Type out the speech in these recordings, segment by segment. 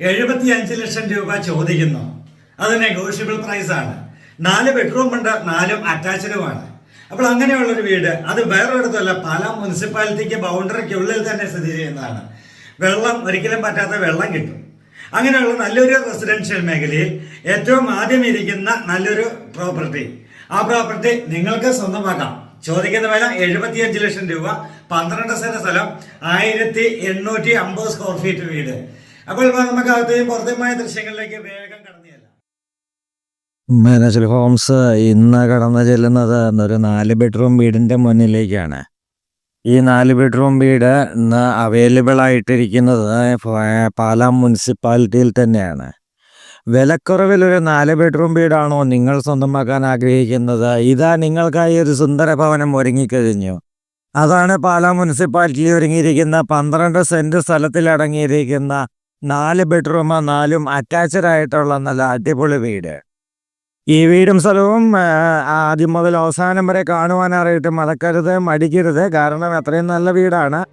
എഴുപത്തി അഞ്ച് ലക്ഷം രൂപ ചോദിക്കുന്നു. അത് നെഗോഷ്യബിൾ പ്രൈസ് ആണ്. നാല് ബെഡ്റൂം ഉണ്ട് നാലും അറ്റാച്ച്ഡുമാണ് അപ്പോൾ അങ്ങനെയുള്ളൊരു വീട് അത് വേറൊരിടത്തല്ല പല മുനിസിപ്പാലിറ്റിക്ക് ബൗണ്ടറിക്കുള്ളിൽ തന്നെ സ്ഥിതി ചെയ്യുന്നതാണ്. വെള്ളം ഒരിക്കലും പറ്റാത്ത വെള്ളം കിട്ടും. അങ്ങനെയുള്ള നല്ലൊരു റെസിഡൻഷ്യൽ മേഖലയിൽ ഏറ്റവും ആദ്യം ഇരിക്കുന്ന നല്ലൊരു പ്രോപ്പർട്ടി ആ പ്രോപ്പർട്ടി നിങ്ങൾക്ക് സ്വന്തമാക്കാം. ചോദിക്കുന്ന വില എഴുപത്തിയഞ്ച് ലക്ഷം രൂപ. പന്ത്രണ്ട് സെന്റ് സ്ഥലം ആയിരത്തി എണ്ണൂറ്റി അമ്പത് സ്ക്വയർ ഫീറ്റ് വീട്. അപ്പോൾ നമുക്ക് അകത്തെയും പുറത്തെയുമായ ദൃശ്യങ്ങളിലേക്ക് വേഗം കടന്നു മനസ്സിൽ ഹോംസ് ഇന്ന് കടന്നു ചെല്ലുന്നത് ഒരു നാല് ബെഡ്റൂം വീടിന്റെ മുന്നിലേക്കാണ്. ഈ നാല് ബെഡ്റൂം വീട് ഇന്ന് അവൈലബിൾ ആയിട്ടിരിക്കുന്നത് പാലാ മുനിസിപ്പാലിറ്റിയിൽ തന്നെയാണ്. വിലക്കുറവിൽ ഒരു നാല് ബെഡ്റൂം വീടാണോ നിങ്ങൾ സ്വന്തമാക്കാൻ ആഗ്രഹിക്കുന്നത്? ഇതാ നിങ്ങൾക്കായി ഒരു സുന്ദര ഭവനം ഒരുങ്ങിക്കഴിഞ്ഞു. അതാണ് പാലാ മുനിസിപ്പാലിറ്റിയിൽ ഒരുങ്ങിയിരിക്കുന്ന പന്ത്രണ്ട് സെന്റ് സ്ഥലത്തിൽ അടങ്ങിയിരിക്കുന്ന നാല് ബെഡ്റൂം നാലും അറ്റാച്ച്ഡ് ആയിട്ടുള്ള നല്ല അടിപൊളി വീട്. ഈ വീടും സ്ഥലവും ആദ്യം മുതൽ അവസാനം വരെ കാണുവാനായിട്ട് മറക്കരുത് മടിക്കരുത്. കാരണം അത്രയും നല്ല വീടാണ്.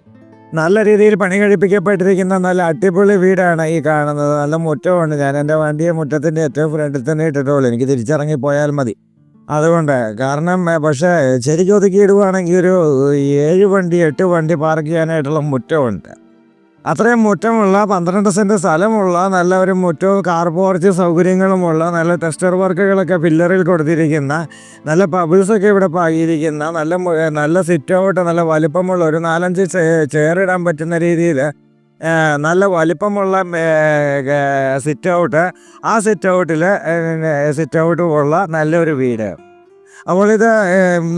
നല്ല രീതിയിൽ പണി കഴിപ്പിക്കപ്പെട്ടിരിക്കുന്ന നല്ല അടിപൊളി വീടാണ് ഈ കാണുന്നത്. നല്ല മുറ്റമുണ്ട് ഞാൻ എന്റെ വണ്ടിയെ മുറ്റത്തിന്റെ ഏറ്റവും ഫ്രണ്ടിൽ തന്നെ ഇട്ടിട്ടുള്ളൂ. എനിക്ക് തിരിച്ചിറങ്ങി പോയാൽ മതി. അതുകൊണ്ട് കാരണം പക്ഷേ ശരിക്കും ഒതുക്കി ഒരു ഏഴ് വണ്ടി എട്ട് വണ്ടി പാർക്ക് ചെയ്യാനായിട്ടുള്ള മുറ്റമുണ്ട് അത്രയും മുറ്റമുള്ള പന്ത്രണ്ട് സെന്റ് സ്ഥലമുള്ള നല്ല ഒരു മുറ്റവും കാർ പോർച്ച് സൗകര്യങ്ങളുമുള്ള നല്ല ടെസ്റ്റർ വർക്കുകളൊക്കെ പില്ലറിൽ കൊടുത്തിരിക്കുന്ന നല്ല പബിൾസൊക്കെ ഇവിടെ പാകിയിരിക്കുന്ന നല്ല നല്ല സിറ്റ് ഔട്ട് നല്ല വലിപ്പമുള്ള ഒരു നാലഞ്ച് ചെയർ ഇടാൻ പറ്റുന്ന രീതിയിൽ നല്ല വലിപ്പമുള്ള സിറ്റ് ഔട്ട് ആ സിറ്റ് ഔട്ടിൽ സിറ്റ് ഔട്ട് ഉള്ള നല്ലൊരു വീട്. അപ്പോൾ ഇത്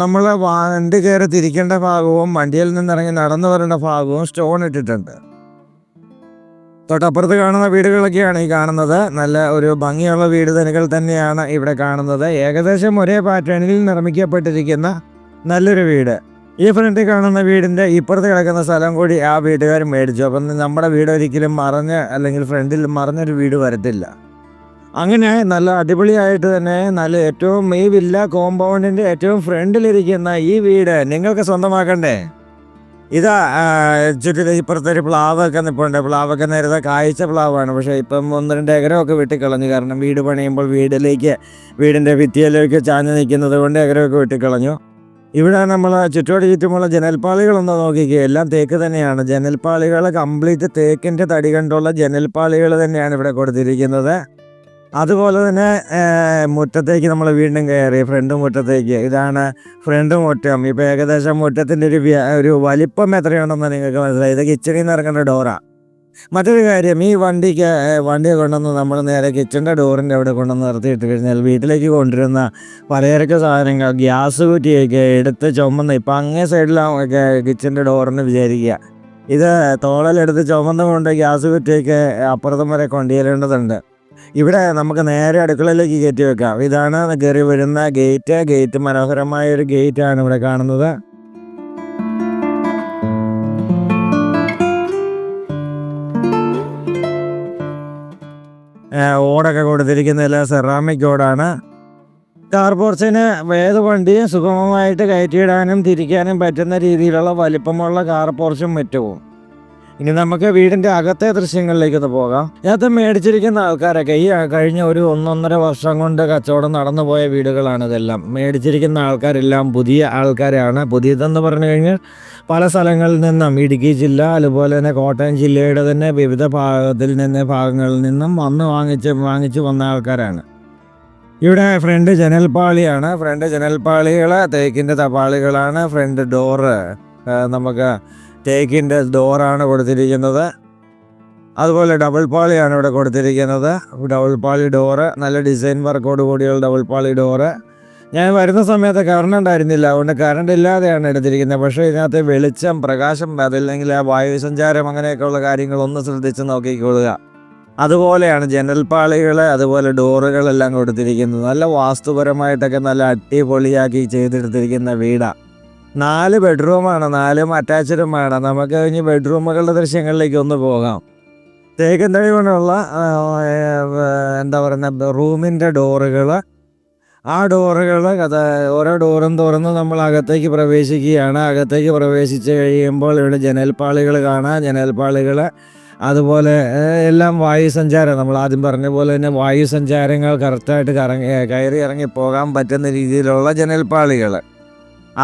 നമ്മൾ വണ്ടി കയറി തിരിക്കേണ്ട ഭാഗവും വണ്ടിയിൽ നിന്നിറങ്ങി നടന്നു വരേണ്ട ഭാഗവും സ്റ്റോൺ ഇട്ടിട്ടുണ്ട്. തൊട്ടപ്പുറത്ത് കാണുന്ന വീടുകളൊക്കെയാണ് ഈ കാണുന്നത്. നല്ല ഒരു ഭംഗിയുള്ള വീട് തനികൾ തന്നെയാണ് ഇവിടെ കാണുന്നത്. ഏകദേശം ഒരേ പാറ്റേണിൽ നിർമ്മിക്കപ്പെട്ടിരിക്കുന്ന നല്ലൊരു വീട്. ഈ ഫ്രണ്ടിൽ കാണുന്ന വീടിന്റെ ഇപ്പുറത്ത് കിടക്കുന്ന സ്ഥലം കൂടി ആ വീട്ടുകാർ മേടിച്ചു. അപ്പം നമ്മുടെ വീട് ഒരിക്കലും മറഞ്ഞ് അല്ലെങ്കിൽ ഫ്രണ്ടിൽ മറഞ്ഞൊരു വീട് വരത്തില്ല. അങ്ങനെ നല്ല അടിപൊളിയായിട്ട് തന്നെ നല്ല ഏറ്റവും ഈ വില്ല കോമ്പൗണ്ടിന്റെ ഏറ്റവും ഫ്രണ്ടിലിരിക്കുന്ന ഈ വീട് നിങ്ങൾക്ക് സ്വന്തമാക്കണ്ടേ? ഇതാ ചുറ്റിലും ഇപ്പുറത്തൊരു പ്ലാവൊക്കെ നിൽപ്പുണ്ട് പ്ലാവൊക്കെ നേരത്തെ കായ്ച്ച പ്ലാവാണ്. പക്ഷേ ഇപ്പം ഒന്ന് രണ്ട് ഏക്കരമൊക്കെ വെട്ടിക്കളഞ്ഞു. കാരണം വീട് പണിയുമ്പോൾ വീടിലേക്ക് വീടിന്റെ ഭിത്തിയിലേക്ക് ചാഞ്ഞ് നിൽക്കുന്നത് കൊണ്ട് ഏക്കരമൊക്കെ വെട്ടിക്കളഞ്ഞു. ഇവിടെ നമ്മൾ ചുറ്റോട് ചുറ്റുമുള്ള ജനൽപ്പാളികളൊന്ന് നോക്കിക്കുക എല്ലാം തേക്ക് തന്നെയാണ്. ജനൽപ്പാളികൾ കംപ്ലീറ്റ് തേക്കിന്റെ തടി കണ്ടുള്ള ജനൽപ്പാളികൾ തന്നെയാണ് ഇവിടെ കൊടുത്തിരിക്കുന്നത്. അതുപോലെ തന്നെ മുറ്റത്തേക്ക് നമ്മൾ വീണ്ടും കയറി ഫ്രണ്ട് മുറ്റത്തേക്ക്. ഇതാണ് ഫ്രണ്ട് മുറ്റം. ഇപ്പോൾ ഏകദേശം മുറ്റത്തിന്റെ ഒരു ഒരു വലിപ്പം എത്രയുണ്ടെന്ന് നിങ്ങൾക്ക് മനസ്സിലായി. ഇത് കിച്ചണിൽ നിന്ന് ഇറങ്ങേണ്ട ഡോറാണ് മറ്റൊരു കാര്യം ഈ വണ്ടിക്ക് വണ്ടി കൊണ്ടുവന്ന് നമ്മൾ നേരെ കിച്ചന്റെ ഡോറിന്റെ അവിടെ കൊണ്ടുവന്ന് നിർത്തിയിട്ട് കഴിഞ്ഞാൽ വീട്ടിലേക്ക് കൊണ്ടുവരുന്ന പലചരക്ക് സാധനങ്ങൾ ഗ്യാസ് കുറ്റിയൊക്കെ എടുത്ത് ചുമന്ന് ഇപ്പം അങ്ങേ സൈഡിലാണ് കിച്ചന്റെ ഡോറിന് വിചാരിക്കുക. ഇത് തോളലെടുത്ത് ചുമന്നുകൊണ്ട് ഗ്യാസ് കുറ്റിയൊക്കെ അപ്പുറത്തും വരെ കൊണ്ടുചെല്ലേണ്ടതുണ്ട്. ഇവിടെ നമുക്ക് നേരെ അടുക്കളയിലേക്ക് കയറ്റി വെക്കാം. ഇതാണ് കയറി വരുന്ന ഗേറ്റ് ഗേറ്റ് മനോഹരമായ ഒരു ഗേറ്റ് ആണ് ഇവിടെ കാണുന്നത്. ഓടൊക്കെ കൊടുത്തിരിക്കുന്ന എല്ലാ സെറാമിക് ഓടാണ്. കാർ പോർച്ചിന് ഏത് വണ്ടിയും സുഗമമായിട്ട് കയറ്റിയിടാനും തിരിക്കാനും പറ്റുന്ന രീതിയിലുള്ള വലിപ്പമുള്ള കാർ പോർച്ചും ഇനി നമുക്ക് വീടിന്റെ അകത്തെ ദൃശ്യങ്ങളിലേക്ക് പോകാം. ഇതിനകത്ത് മേടിച്ചിരിക്കുന്ന ആൾക്കാരൊക്കെ ഈ കഴിഞ്ഞ ഒരു ഒന്നൊന്നര വർഷം കൊണ്ട് കച്ചവടം നടന്നു പോയ വീടുകളാണ് ഇതെല്ലാം. മേടിച്ചിരിക്കുന്ന ആൾക്കാരെല്ലാം പുതിയ ആൾക്കാരാണ് പുതിയതെന്ന് പറഞ്ഞു കഴിഞ്ഞാൽ പല സ്ഥലങ്ങളിൽ നിന്നും ഇടുക്കി ജില്ല അതുപോലെ തന്നെ കോട്ടയം ജില്ലയുടെ തന്നെ വിവിധ ഭാഗത്തിൽ നിന്ന് ഭാഗങ്ങളിൽ നിന്നും വന്ന് വാങ്ങിച്ച് വാങ്ങിച്ച് വന്ന ആൾക്കാരാണ്. ഇവിടെ ഫ്രണ്ട് ജനൽപാളിയാണ് ഫ്രണ്ട് ജനൽപ്പാളികൾ തേക്കിന്റെ തപാളികളാണ്. ഫ്രണ്ട് ഡോറ് നമുക്ക് തേക്കിന്റെ ഡോറാണ് കൊടുത്തിരിക്കുന്നത്. അതുപോലെ ഡബിൾ പാളിയാണ് ഇവിടെ കൊടുത്തിരിക്കുന്നത്. ഡബിൾ പാളി ഡോറ് നല്ല ഡിസൈൻ വർക്കോട് കൂടിയുള്ള ഡബിൾ പാളി ഡോറ്. ഞാൻ വരുന്ന സമയത്ത് കറണ്ട് ഉണ്ടായിരുന്നില്ല. അതുകൊണ്ട് കറണ്ട് ഇല്ലാതെയാണ് എടുത്തിരിക്കുന്നത്. പക്ഷേ ഇതിനകത്ത് വെളിച്ചം പ്രകാശം അതല്ലെങ്കിൽ ആ വായു സഞ്ചാരം അങ്ങനെയൊക്കെയുള്ള കാര്യങ്ങളൊന്ന് ശ്രദ്ധിച്ച് നോക്കിക്കൊള്ളുക. അതുപോലെയാണ് ജനൽപ്പാളികൾ അതുപോലെ ഡോറുകളെല്ലാം കൊടുത്തിരിക്കുന്നത്. നല്ല വാസ്തുപരമായിട്ടൊക്കെ നല്ല അടിപൊളിയാക്കി ചെയ്തെടുത്തിരിക്കുന്ന വീടാണ് നാല് ബെഡ്റൂമാണ് നാലും അറ്റാച്ച്ഡുമാണ് നമുക്ക് ഇനി ബെഡ്റൂമുകളുടെ ദൃശ്യങ്ങളിലേക്ക് ഒന്ന് പോകാം. തേക്കൻ ആ, എന്താ പറയുന്ന റൂമിന്റെ ഡോറുകൾ ആ ഡോറുകൾ അത് ഓരോ ഡോറും തുറന്ന് നമ്മൾ അകത്തേക്ക് പ്രവേശിക്കുകയാണ്. അകത്തേക്ക് പ്രവേശിച്ച് കഴിയുമ്പോൾ ഇവിടെ ജനൽപ്പാളികൾ കാണാം. ജനൽപ്പാളികൾ അതുപോലെ എല്ലാം വായു സഞ്ചാരം നമ്മൾ ആദ്യം പറഞ്ഞ പോലെ തന്നെ വായു സഞ്ചാരങ്ങൾ കറക്റ്റായിട്ട് കറങ്ങി കയറി ഇറങ്ങി പോകാൻ പറ്റുന്ന രീതിയിലുള്ള ജനൽപ്പാളികൾ.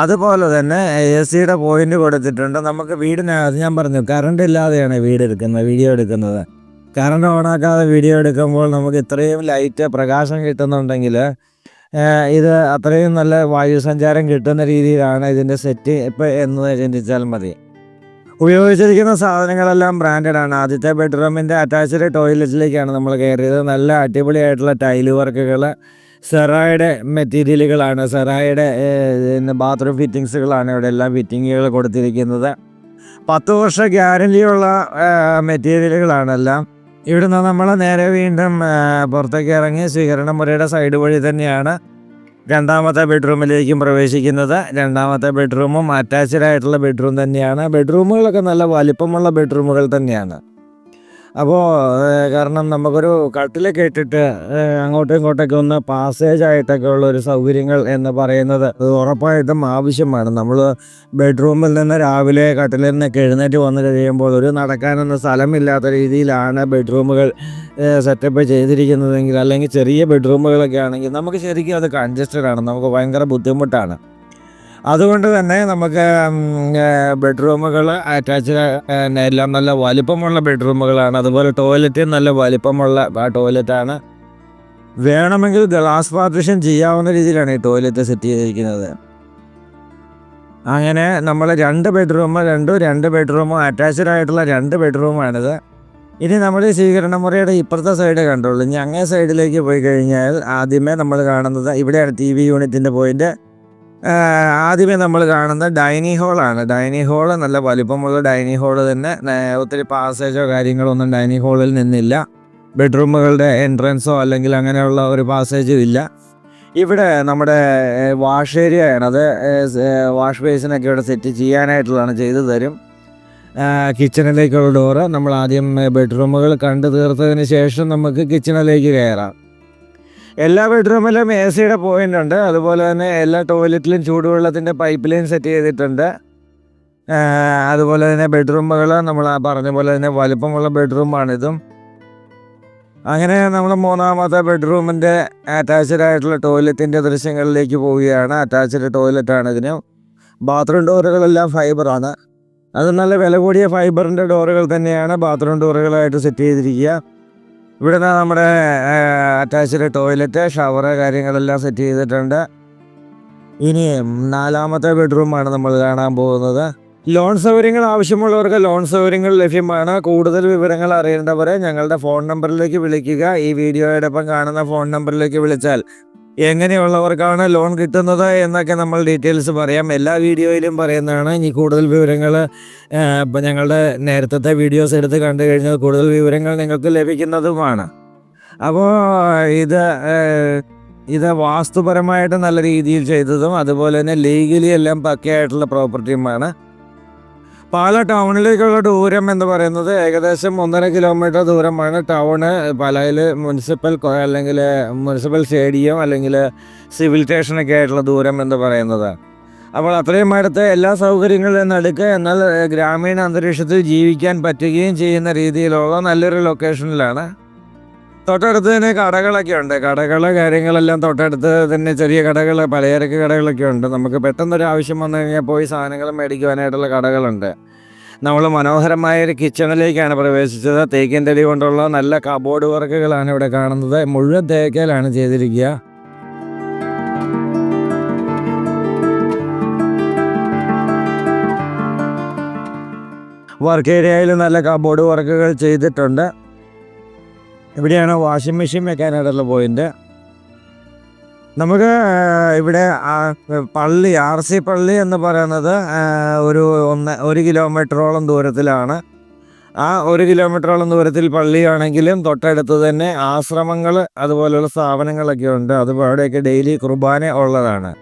അതുപോലെ തന്നെ എ സിയുടെ പോയിന്റ് കൊടുത്തിട്ടുണ്ട്. നമുക്ക് വീടിനകത്ത് ഞാൻ പറഞ്ഞു കറണ്ട് ഇല്ലാതെയാണ് വീട് എടുക്കുന്നത് വീഡിയോ എടുക്കുന്നത്. കറണ്ട് ഓണാക്കാതെ വീഡിയോ എടുക്കുമ്പോൾ നമുക്ക് ഇത്രയും ലൈറ്റ് പ്രകാശം കിട്ടുന്നുണ്ടെങ്കിൽ ഇത് അത്രയും നല്ല വായു സഞ്ചാരം കിട്ടുന്ന രീതിയിലാണ് ഇതിന്റെ സെറ്റ് ഇപ്പം എന്ന് ചിന്തിച്ചാൽ മതി. ഉപയോഗിച്ചിരിക്കുന്ന സാധനങ്ങളെല്ലാം ബ്രാൻഡഡ് ആണ്. ആദ്യത്തെ ബെഡ്റൂമിന്റെ അറ്റാച്ച്ഡ് ടോയ്ലറ്റിലേക്കാണ് നമ്മൾ കയറിയത് നല്ല അടിപൊളിയായിട്ടുള്ള ടൈൽ വർക്കുകൾ സെറായുടെ മെറ്റീരിയലുകളാണ്. സെറായുടെ ബാത്റൂം ഫിറ്റിങ്സുകളാണ് ഇവിടെ എല്ലാം ഫിറ്റിങ്ങുകൾ കൊടുത്തിരിക്കുന്നത്. പത്ത് വർഷ ഗ്യാരണ്ടിയുള്ള മെറ്റീരിയലുകളാണെല്ലാം ഇവിടുന്ന് നമ്മൾ നേരെ വീണ്ടും പുറത്തേക്ക് ഇറങ്ങി സ്വീകരണ മുറിയുടെ സൈഡ് വഴി തന്നെയാണ് രണ്ടാമത്തെ ബെഡ്റൂമിലേക്കും പ്രവേശിക്കുന്നത്. രണ്ടാമത്തെ ബെഡ്റൂമും അറ്റാച്ച്ഡ് ആയിട്ടുള്ള ബെഡ്റൂം തന്നെയാണ്. ബെഡ്റൂമുകളൊക്കെ നല്ല വലിപ്പമുള്ള ബെഡ്റൂമുകൾ തന്നെയാണ്. അപ്പോൾ കാരണം നമുക്കൊരു കട്ടിലൊക്കെ ഇട്ടിട്ട് ഏഹ്, അങ്ങോട്ടും ഇങ്ങോട്ടൊക്കെ ഒന്ന് പാസേജ് ആയിട്ടൊക്കെ ഉള്ള ഒരു സൗകര്യങ്ങൾ എന്ന് പറയുന്നത് അത് ഉറപ്പായിട്ടും ആവശ്യമാണ്. നമ്മൾ ബെഡ്റൂമിൽ നിന്ന് രാവിലെ കട്ടിലിൽ നിന്നൊക്കെ എഴുന്നേറ്റ് വന്നു കഴിയുമ്പോൾ ഒരു നടക്കാനൊന്നും സ്ഥലമില്ലാത്ത രീതിയിലാണ് ബെഡ്റൂമുകൾ സെറ്റപ്പ് ചെയ്തിരിക്കുന്നതെങ്കിൽ അല്ലെങ്കിൽ ചെറിയ ബെഡ്റൂമുകളൊക്കെ ആണെങ്കിൽ നമുക്ക് ശരിക്കും അത് കൺജസ്റ്റഡ് ആണ്. നമുക്ക് ഭയങ്കര ബുദ്ധിമുട്ടാണ്. അതുകൊണ്ട് തന്നെ നമുക്ക് ബെഡ്റൂമുകൾ അറ്റാച്ച്ഡ് എല്ലാം നല്ല വലിപ്പമുള്ള ബെഡ്റൂമുകളാണ്. അതുപോലെ ടോയ്ലറ്റ് നല്ല വലിപ്പമുള്ള ടോയ്ലറ്റാണ്. വേണമെങ്കിൽ ഗ്ലാസ് പാർട്ടിഷൻ ചെയ്യാവുന്ന രീതിയിലാണ് ഈ ടോയ്ലറ്റ് സെറ്റ് ചെയ്തിരിക്കുന്നത്. അങ്ങനെ നമ്മൾ രണ്ട് ബെഡ്റൂം രണ്ടും രണ്ട് ബെഡ്റൂമും അറ്റാച്ച്ഡ് ആയിട്ടുള്ള രണ്ട് ബെഡ്റൂമാണിത്. ഇനി നമ്മൾ ഈ സ്വീകരണ മുറിയുടെ ഇപ്പുറത്തെ സൈഡ് കണ്ടുള്ളൂ ഇനി അങ്ങേ സൈഡിലേക്ക് പോയി കഴിഞ്ഞാൽ ആദ്യമേ നമ്മൾ കാണുന്നത് ഇവിടെയാണ് ടി വി യൂണിറ്റിന്റെ പോയിന്റ്. ആഹ് ആദ്യമേ നമ്മൾ കാണുന്ന ഡൈനിങ് ഹോളാണ്. ഡൈനിങ് ഹോൾ നല്ല വലിപ്പമുള്ള ഡൈനിങ് ഹോൾ തന്നെ. ഒത്തിരി പാസേജോ കാര്യങ്ങളോ ഒന്നും ഡൈനിങ് ഹോളിൽ നിന്നില്ല. ബെഡ്റൂമുകളുടെ എൻട്രൻസോ അല്ലെങ്കിൽ അങ്ങനെയുള്ള ഒരു പാസേജും ഇല്ല. ഇവിടെ നമ്മുടെ വാഷ് ഏരിയയാണ്. അത് വാഷ് ബേസിനൊക്കെ ഇവിടെ സെറ്റ് ചെയ്യാനായിട്ടുള്ളതാണ് ചെയ്തു തരും. കിച്ചണിലേക്കുള്ള ഡോറ്. നമ്മൾ ആദ്യം ബെഡ്റൂമുകൾ കണ്ടു തീർത്തതിന് ശേഷം നമുക്ക് കിച്ചണിലേക്ക് കയറാം. എല്ലാ ബെഡ്റൂമിലും എ സിയുടെ പോയിന്റ് ഉണ്ട്. അതുപോലെ തന്നെ എല്ലാ ടോയ്ലറ്റിലും ചൂടുവെള്ളത്തിന്റെ പൈപ്പ് ലൈൻ സെറ്റ് ചെയ്തിട്ടുണ്ട് അതുപോലെ തന്നെ ബെഡ്റൂമുകൾ നമ്മൾ പറഞ്ഞ പോലെ തന്നെ വലുപ്പമുള്ള ബെഡ്റൂമാണിതും. അങ്ങനെ നമ്മൾ മൂന്നാമത്തെ ബെഡ്റൂമിന്റെ അറ്റാച്ച്ഡ് ആയിട്ടുള്ള ടോയ്ലറ്റിന്റെ ദൃശ്യങ്ങളിലേക്ക് പോവുകയാണ്. അറ്റാച്ച്ഡ് ടോയ്ലറ്റാണ് ഇതിന് ബാത്റൂം ഡോറുകളെല്ലാം ഫൈബറാണ് അത് നല്ല വില കൂടിയ ഫൈബറിന്റെ ഡോറുകൾ തന്നെയാണ്. ബാത്റൂം ഡോറുകളായിട്ട് സെറ്റ് ചെയ്തിരിക്കുക. ഇവിടെ ദാ നമ്മുടെ അറ്റാച്ച്ഡ് ടോയ്ലറ്റ് ഷവറ് കാര്യങ്ങളെല്ലാം സെറ്റ് ചെയ്തിട്ടുണ്ട്. ഇനി നാലാമത്തെ ബെഡ്റൂമാണ് നമ്മൾ കാണാൻ പോകുന്നത്. ലോൺ സൗകര്യങ്ങൾ ആവശ്യമുള്ളവർക്ക് ലോൺ സൗകര്യങ്ങൾ ലഭ്യമാണ്. കൂടുതൽ വിവരങ്ങൾ അറിയേണ്ടവരെ ഞങ്ങളുടെ ഫോൺ നമ്പറിലേക്ക് വിളിക്കുക. ഈ വീഡിയോയോടൊപ്പം കാണുന്ന ഫോൺ നമ്പറിലേക്ക് വിളിച്ചാൽ എങ്ങനെയുള്ളവർക്കാണ് ലോൺ കിട്ടുന്നത് എന്നൊക്കെ നമ്മൾ ഡീറ്റെയിൽസ് പറയാം. എല്ലാ വീഡിയോയിലും പറയുന്നതാണ്. ഇനി കൂടുതൽ വിവരങ്ങൾ ഇപ്പം ഞങ്ങളുടെ നേരത്തെ വീഡിയോസ് എടുത്ത് കണ്ടു കഴിഞ്ഞാൽ കൂടുതൽ വിവരങ്ങൾ നിങ്ങൾക്ക് ലഭിക്കുന്നതുമാണ്. അപ്പോൾ ഇത് ഇത് വാസ്തുപരമായിട്ട് നല്ല രീതിയിൽ ചെയ്തതും അതുപോലെ തന്നെ ലീഗലി എല്ലാം പക്കയായിട്ടുള്ള പ്രോപ്പർട്ടിയുമാണ് പാല ടൗണിലേക്കുള്ള ദൂരം എന്ന് പറയുന്നത് ഏകദേശം ഒന്നര കിലോമീറ്റർ ദൂരമാണ്. ടൗണ് പാലയിൽ മുനിസിപ്പൽ അല്ലെങ്കിൽ മുനിസിപ്പൽ സ്റ്റേഡിയം അല്ലെങ്കിൽ സിവിൽ സ്റ്റേഷനൊക്കെ ആയിട്ടുള്ള ദൂരം എന്ന് പറയുന്നത്. അപ്പോൾ അത്രയും അടുത്ത് എല്ലാ സൗകര്യങ്ങളും നടുക്ക് എന്നാൽ ഗ്രാമീണ അന്തരീക്ഷത്തിൽ ജീവിക്കാൻ പറ്റുകയും ചെയ്യുന്ന രീതിയിലുള്ള നല്ലൊരു ലൊക്കേഷനിലാണ് തൊട്ടടുത്ത് തന്നെ കടകളൊക്കെ ഉണ്ട്. കടകൾ കാര്യങ്ങളെല്ലാം തൊട്ടടുത്ത് തന്നെ ചെറിയ കടകൾ പലചരക്ക് കടകളൊക്കെ ഉണ്ട്. നമുക്ക് പെട്ടെന്നൊരു ആവശ്യം വന്നു കഴിഞ്ഞാൽ പോയി സാധനങ്ങൾ മേടിക്കുവാനായിട്ടുള്ള കടകളുണ്ട്. നമ്മൾ മനോഹരമായ ഒരു കിച്ചണിലേക്കാണ് പ്രവേശിച്ചത്. തേക്കിൻ തടി കൊണ്ടുള്ള നല്ല കബോർഡ് വർക്കുകളാണ് ഇവിടെ കാണുന്നത്. മുഴുവൻ തേക്കയിലാണ് ചെയ്തിരിക്കുക. വർക്ക് ഏരിയയിൽ നല്ല കബോർഡ് വർക്കുകൾ ചെയ്തിട്ടുണ്ട്. ഇവിടെയാണ് വാഷിംഗ് മെഷീൻ വെക്കാനായിട്ടുള്ള പോയിന്റ് നമുക്ക് ഇവിടെ പള്ളി ആർ സി പള്ളി എന്ന് പറയുന്നത് ഒരു ഒന്ന് ഒരു കിലോമീറ്ററോളം ദൂരത്തിലാണ്. ആ ഒരു കിലോമീറ്ററോളം ദൂരത്തിൽ പള്ളിയാണെങ്കിലും തൊട്ടടുത്ത് തന്നെ ആശ്രമങ്ങൾ അതുപോലെയുള്ള സ്ഥാപനങ്ങളൊക്കെ ഉണ്ട്. അത് അവിടെയൊക്കെ ഡെയിലി കുർബാന ഉള്ളതാണ്.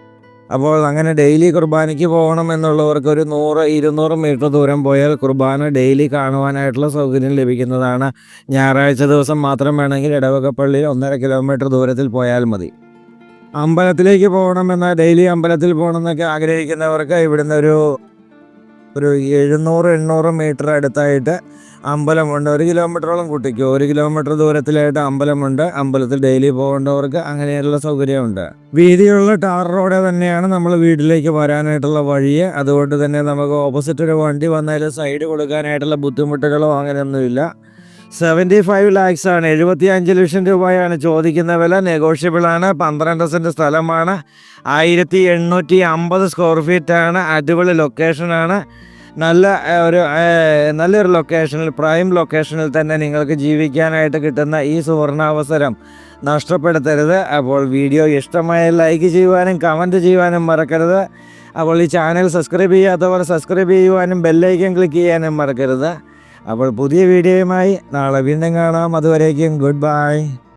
അപ്പോൾ അങ്ങനെ ഡെയിലി കുർബാനയ്ക്ക് പോകണം എന്നുള്ളവർക്ക് ഒരു നൂറ് ഇരുന്നൂറ് മീറ്റർ ദൂരം പോയാൽ കുർബാന ഡെയിലി കാണുവാനായിട്ടുള്ള സൗകര്യം ലഭിക്കുന്നതാണ്. ഞായറാഴ്ച ദിവസം മാത്രം വേണമെങ്കിൽ ഇടവകപ്പള്ളിയിൽ ഒന്നര കിലോമീറ്റർ ദൂരത്തിൽ പോയാൽ മതി. അമ്പലത്തിലേക്ക് പോകണമെന്ന ഡെയിലി അമ്പലത്തിൽ പോകണമെന്നൊക്കെ ആഗ്രഹിക്കുന്നവർക്ക് ഇവിടുന്ന് ഒരു ഒരു എഴുന്നൂറ് എണ്ണൂറ് മീറ്റർ അടുത്തായിട്ട് അമ്പലമുണ്ട് ഒരു കിലോമീറ്ററോളം കൂട്ടിക്കോ. ഒരു കിലോമീറ്റർ ദൂരത്തിലായിട്ട് അമ്പലമുണ്ട്. അമ്പലത്തിൽ ഡെയിലി പോകേണ്ടവർക്ക് അങ്ങനെയുള്ള സൗകര്യമുണ്ട്. വീതിയുള്ള ടാർ റോഡ് തന്നെയാണ് നമ്മൾ വീട്ടിലേക്ക് വരാനായിട്ടുള്ള വഴി അതുകൊണ്ട് തന്നെ നമുക്ക് ഓപ്പോസിറ്റ് ഒരു വണ്ടി വന്നാൽ സൈഡ് കൊടുക്കാനായിട്ടുള്ള ബുദ്ധിമുട്ടുകളോ അങ്ങനെയൊന്നുമില്ല. സെവന്റി ഫൈവ് ലാക്സ് ആണ്. എഴുപത്തി അഞ്ച് ലക്ഷം രൂപയാണ് ചോദിക്കുന്ന വില. നെഗോഷ്യബിളാണ് പന്ത്രണ്ട് സെന്റ് സ്ഥലമാണ്. ആയിരത്തി എണ്ണൂറ്റി അമ്പത് സ്ക്വയർ ഫീറ്റാണ് അടിപൊളി ലൊക്കേഷനാണ് നല്ല ഒരു നല്ലൊരു ലൊക്കേഷനിൽ പ്രൈം ലൊക്കേഷനിൽ തന്നെ നിങ്ങൾക്ക് ജീവിക്കാനായിട്ട് കിട്ടുന്ന ഈ സുവർണാവസരം നഷ്ടപ്പെടുത്തരുത്. അപ്പോൾ വീഡിയോ ഇഷ്ടമായ ലൈക്ക് ചെയ്യുവാനും കമന്റ് ചെയ്യുവാനും മറക്കരുത്. അപ്പോൾ ഈ ചാനൽ സബ്സ്ക്രൈബ് ചെയ്യാത്തവർ സബ്സ്ക്രൈബ് ചെയ്യുവാനും ബെല്ലൈക്കൻ ക്ലിക്ക് ചെയ്യാനും മറക്കരുത്. അപ്പോൾ പുതിയ വീഡിയോയുമായി നാളെ വീണ്ടും കാണാം. അതുവരേക്കും ഗുഡ് ബൈ